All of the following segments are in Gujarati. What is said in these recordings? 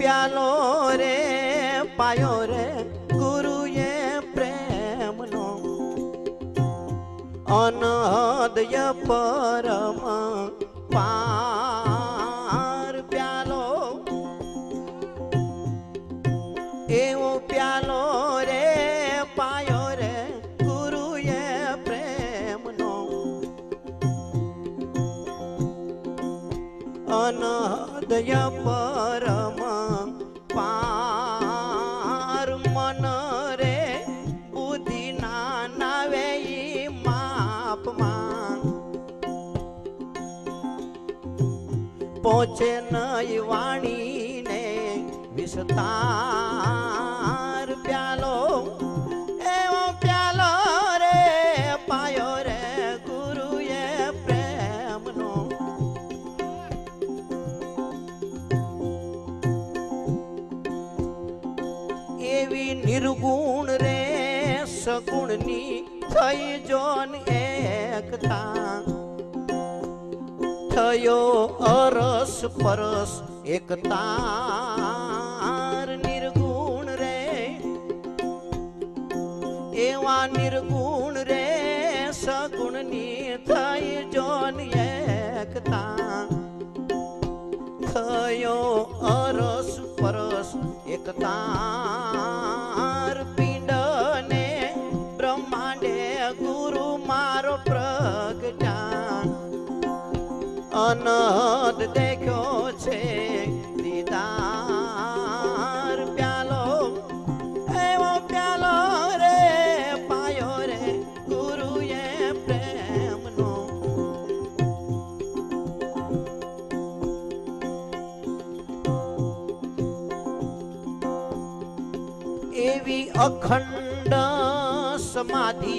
પ્યાલો રે, પાયો રે, ગુરુએ પ્રેમનો અનહદય પરમ પાર પ્યાલો. એવો પ્યાલો રે, પાયો રે, ગુરુએ પ્રેમનો અનહદય પરમ પહોંચે નય વાણીને વિસ્તાર પ્યાલો. એવો પ્યાલો રે, પાયો રે ગુરુએ પ્રેમનો. એવી નિર્ગુણ રે, સગુણની થઈ જોન એકતા. થયો અરસ પરસ એકતાર નિર્ગુણ રે. એવા નિર્ગુણ રે સગુણની થઈ જોન અનહદ દેખ્યો છે, દીદાર પ્યાલો. એવો પ્યાલો રે, પાયો રે, ગુરુએ પ્રેમનો. એવી અખંડ સમાધિ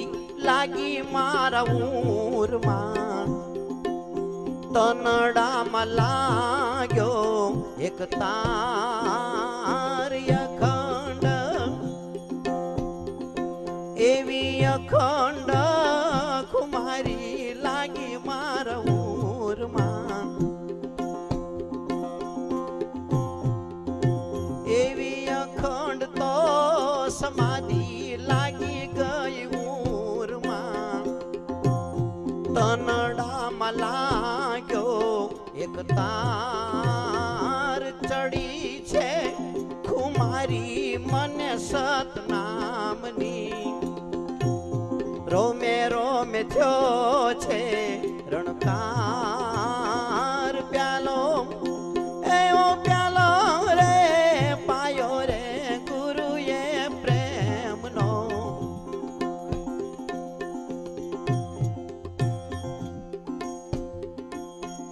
લાગી મારા ઊરમાં. તનડામાં લાગ્યો એક તાર અખંડ. એવી અખંડ કુમારી લાગી મારા ઊરમાં. એક તાર ચડી છે ખુમારી મને સતનામની રોમે રોમે થયો છે રણકાર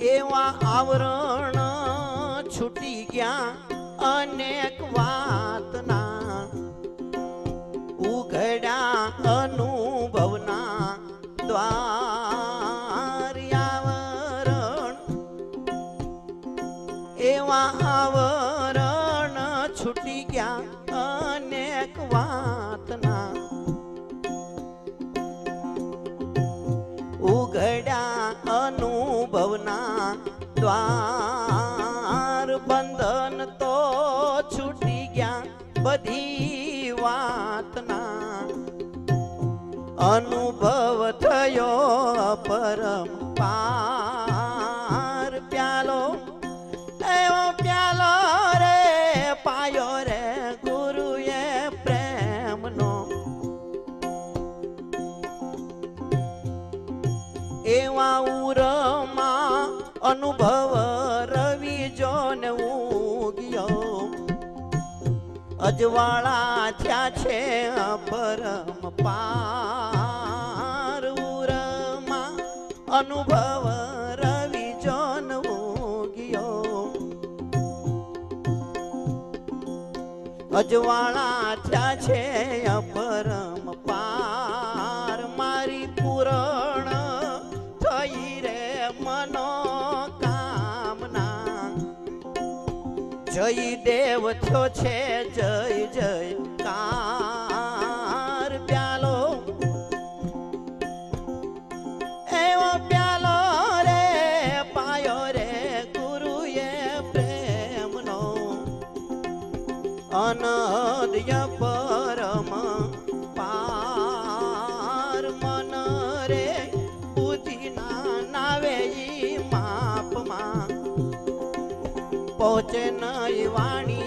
એવા આવરણ છૂટી ગયા અનેક વાતના. ઉઘડા અનુભવના દ્વાર્યાવરણ. એવા આવરણ છૂટી ગયા દ્વાર બંધન તો છૂટી ગયા બધી વાતના. અનુભવ થયો પરમ પાર. અનુભવ રવિ જોન ઉગ્યો. અજવાળા થયા છે પરમ પાર ઉરમાં. અનુભવ રવિ જોન ઉગ્યો. અજવાળા થયા છે જય દેવ થયો છે, જય જય. કાર પ્યાલો. એવો પ્યાલો રે, પાયો રે, ગુરુએ પ્રેમનો. અનદય પરમ પા પહોંચે નહીં વાણી